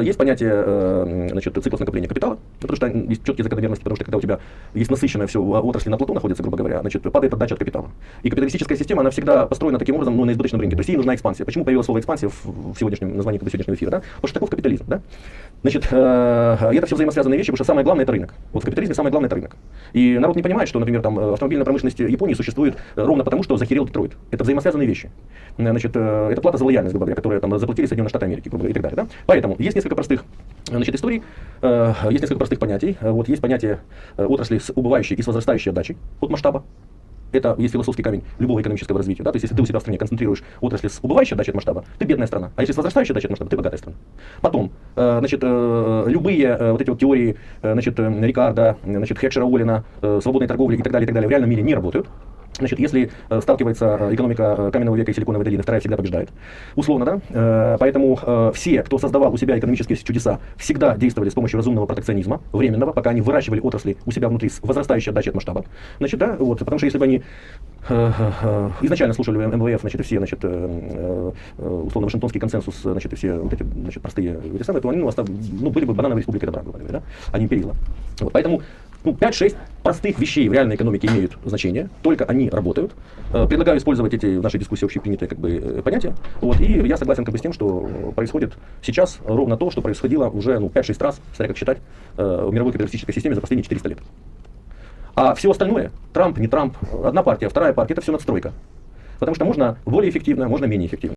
э, есть понятие э, значит, циклов накопления капитала, потому что есть четкие закономерности, потому что когда у тебя есть насыщенная все отрасли на плоту находится, грубо говоря, значит, падает отдача от капитала. И капиталистическая система, она всегда построена таким образом, ну, на избыточном рынке. То есть ей нужна экспансия. Почему появилось слово экспансия в, сегодняшнем названии сегодняшнего эфира? Да? Потому что таков капитализм. Да? Значит, э, это все взаимосвязанные вещи, потому что самое главное это рынок. Вот в капитализме самое главное это рынок. И народ не понимает, что, например, там автомобильная промышленность Японии существует ровно потому, что захерел Детройт. Это взаимосвязанные вещи. Значит, это плата за лояльность, грубо говоря, которую там заплатили Соединенные Штаты Америки, грубо говоря, и так далее. Да? Поэтому есть несколько простых значит, историй, э, есть несколько простых понятий. Вот есть понятие э, отрасли с убывающей и с возрастающей отдачей от масштаба. Это есть философский камень любого экономического развития. Да? То есть, если ты у себя в стране концентрируешь отрасли с убывающей отдачей от масштаба, ты бедная страна. А если с возрастающей отдачей от масштаба, ты богатая страна. Потом, э, значит, э, любые э, вот эти вот теории э, значит, э, Рикарда, значит, Хекшера, Олина, э, свободной торговли и так далее, и так далее в реальном мире не работают. Значит, если э, сталкивается э, экономика э, каменного века и силиконовой долины, вторая всегда побеждает. Условно, да? Поэтому все, кто создавал у себя экономические чудеса, всегда действовали с помощью разумного протекционизма, временного, пока они выращивали отрасли у себя внутри с возрастающей отдачей от масштаба. Значит, да, вот, потому что если бы они изначально слушали МВФ, значит, все, значит, условно, Вашингтонский консенсус, значит, все вот эти, значит, простые эти самые, то они, ну, остав, ну, были бы банановой республикой добра, говоря, да? а не империзма. Вот, поэтому ну, 5-6 простых вещей в реальной экономике имеют значение, только они работают. Э, Предлагаю использовать эти в нашей дискуссии общепринятые как бы, э, понятия. Вот, и я согласен как бы, с тем, что происходит сейчас ровно то, что происходило уже ну, 5-6 раз, смотря как считать, э, в мировой капиталистической системе за последние 400 лет. А все остальное, Трамп, не Трамп, одна партия, вторая партия, это все надстройка. Потому что можно более эффективно, можно менее эффективно.